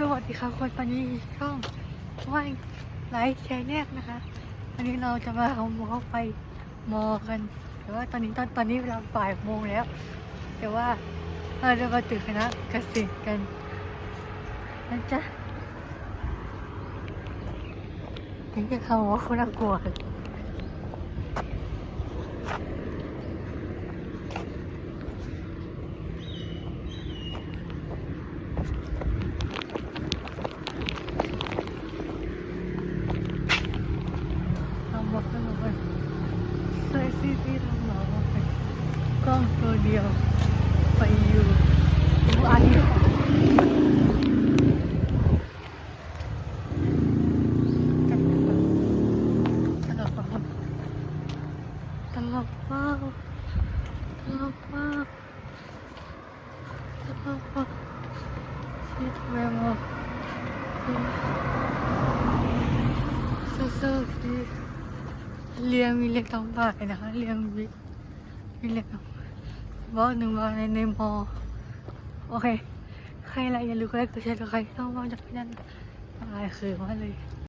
สวัสดีครับคนตอนนี้ช่องว่างไลฟ์แชร์แนกนะคะวันนี้เราจะมาเอาหมอไปมอกัน แต่ว่าตอนนี้ตอนตอนนี้เวลาบ่ายโมงแล้ว แต่ว่าเราจะมาตื่นคณะเกษตรกันนะจ๊ะถึงจะเขาว่าคนน่ากลัวเลยทำหมดใส่ซีพีทำหมอมาไปกล้องตัวเดียวไปอยู่ทุกอันลกมากตลก bakal akan saya sisirang mawapay kang Claudia payu buayo Talapak. Talapak. Talapak. เรียงมีเรียงตองบ่ายนะคะเรียงมีมีเรียงตองบอกหนึ่งบ้านในในมอโอเค ใครอะไรอย่าลืมกดไลค์กดแชร์กับใครที่ต้องว่างจากพี่นั่นอะไรคือว่าเลย